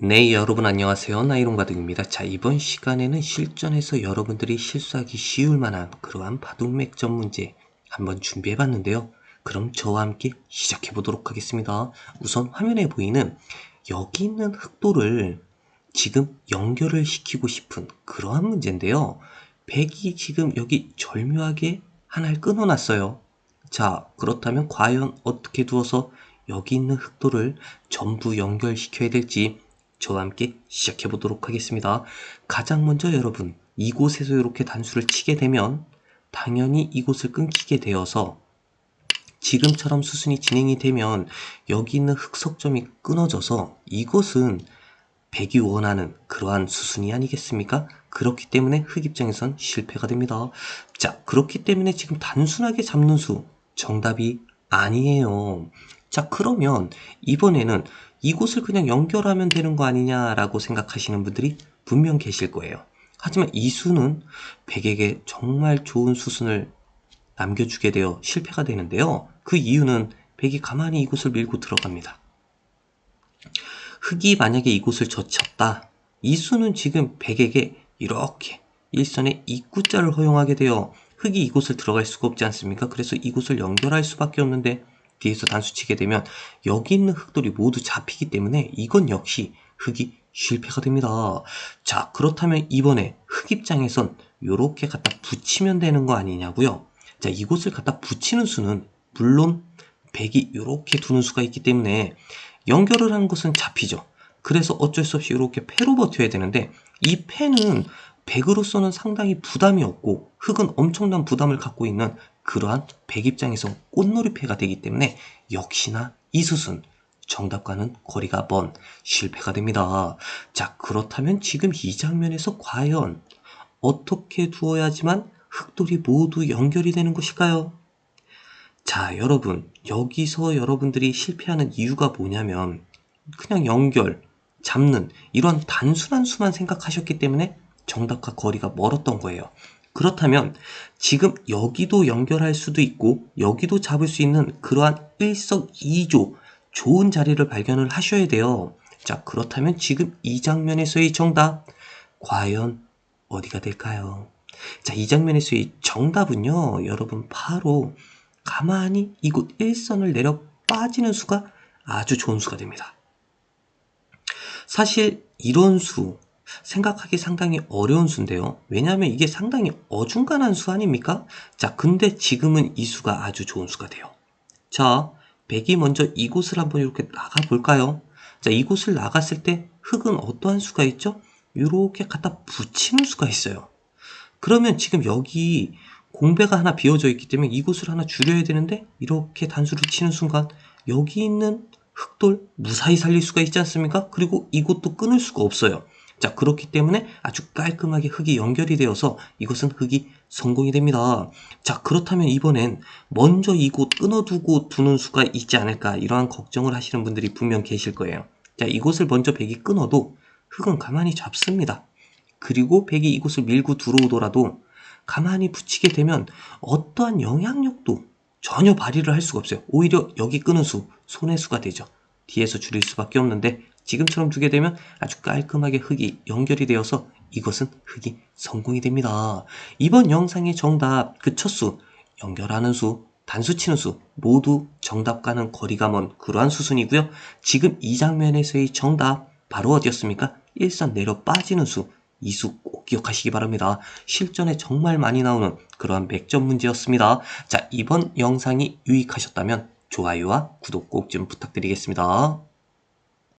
네, 여러분 안녕하세요. 나이론 가득입니다. 자, 이번 시간에는 실전에서 여러분들이 실수하기 쉬울 만한 그러한 바둑맥점 문제 한번 준비해 봤는데요. 그럼 저와 함께 시작해 보도록 하겠습니다. 우선 화면에 보이는 여기 있는 흑도를 지금 연결을 시키고 싶은 그러한 문제인데요. 백이 지금 여기 절묘하게 하나를 끊어놨어요. 자, 그렇다면 과연 어떻게 두어서 여기 있는 흑도를 전부 연결시켜야 될지 저와 함께 시작해 보도록 하겠습니다. 가장 먼저 여러분, 이곳에서 이렇게 단수를 치게 되면 당연히 이곳을 끊기게 되어서 지금처럼 수순이 진행이 되면 여기 있는 흑석점이 끊어져서 이곳은 백이 원하는 그러한 수순이 아니겠습니까? 그렇기 때문에 흑 입장에선 실패가 됩니다. 자, 그렇기 때문에 지금 단순하게 잡는 수 정답이 아니에요. 자, 그러면 이번에는 이곳을 그냥 연결하면 되는 거 아니냐라고 생각하시는 분들이 분명 계실 거예요. 하지만 이 수는 백에게 정말 좋은 수순을 남겨주게 되어 실패가 되는데요. 그 이유는 백이 가만히 이곳을 밀고 들어갑니다. 흑이 만약에 이곳을 젖혔다. 이 수는 지금 백에게 이렇게 일선의 입구자를 허용하게 되어 흑이 이곳을 들어갈 수가 없지 않습니까? 그래서 이곳을 연결할 수밖에 없는데 뒤에서 단수 치게 되면 여기 있는 흑돌이 모두 잡히기 때문에 이건 역시 흑이 실패가 됩니다. 자 그렇다면 이번에 흑 입장에선 이렇게 갖다 붙이면 되는 거 아니냐고요. 자 이곳을 갖다 붙이는 수는 물론 백이 이렇게 두는 수가 있기 때문에 연결을 하는 것은 잡히죠. 그래서 어쩔 수 없이 이렇게 패로 버텨야 되는데 이 패는 백으로서는 상당히 부담이 없고 흑은 엄청난 부담을 갖고 있는 그러한 백 입장에서 꽃놀이패가 되기 때문에 역시나 이 수순 정답과는 거리가 먼 실패가 됩니다. 자 그렇다면 지금 이 장면에서 과연 어떻게 두어야지만 흑돌이 모두 연결이 되는 것일까요? 자 여러분 여기서 여러분들이 실패하는 이유가 뭐냐면 그냥 연결, 잡는 이런 단순한 수만 생각하셨기 때문에 정답과 거리가 멀었던 거예요. 그렇다면 지금 여기도 연결할 수도 있고 여기도 잡을 수 있는 그러한 일석이조 좋은 자리를 발견을 하셔야 돼요. 자 그렇다면 지금 이 장면에서의 정답 과연 어디가 될까요? 자 이 장면에서의 정답은요 여러분 바로 가만히 이곳 일선을 내려 빠지는 수가 아주 좋은 수가 됩니다. 사실 이런 수 생각하기 상당히 어려운 수인데요. 왜냐하면 이게 상당히 어중간한 수 아닙니까? 자, 근데 지금은 이 수가 아주 좋은 수가 돼요. 자, 백이 먼저 이곳을 한번 이렇게 나가 볼까요? 자, 이곳을 나갔을 때 흑은 어떠한 수가 있죠? 이렇게 갖다 붙이는 수가 있어요. 그러면 지금 여기 공배가 하나 비어져 있기 때문에 이곳을 하나 줄여야 되는데 이렇게 단수를 치는 순간 여기 있는 흑돌 무사히 살릴 수가 있지 않습니까? 그리고 이곳도 끊을 수가 없어요. 자 그렇기 때문에 아주 깔끔하게 흙이 연결이 되어서 이것은 흙이 성공이 됩니다. 자 그렇다면 이번엔 먼저 이곳 끊어두고 두는 수가 있지 않을까 이러한 걱정을 하시는 분들이 분명 계실 거예요. 자 이곳을 먼저 백이 끊어도 흙은 가만히 잡습니다. 그리고 백이 이곳을 밀고 들어오더라도 가만히 붙이게 되면 어떠한 영향력도 전혀 발휘를 할 수가 없어요. 오히려 여기 끊은 수, 손해수가 되죠. 뒤에서 줄일 수밖에 없는데 지금처럼 두게 되면 아주 깔끔하게 흙이 연결이 되어서 이것은 흙이 성공이 됩니다. 이번 영상의 정답 그 첫 수, 연결하는 수, 단수 치는 수 모두 정답과는 거리가 먼 그러한 수순이고요. 지금 이 장면에서의 정답 바로 어디였습니까? 일선 내려 빠지는 수. 이 수 꼭 기억하시기 바랍니다. 실전에 정말 많이 나오는 그러한 맥점 문제였습니다. 자, 이번 영상이 유익하셨다면 좋아요와 구독 꼭 좀 부탁드리겠습니다.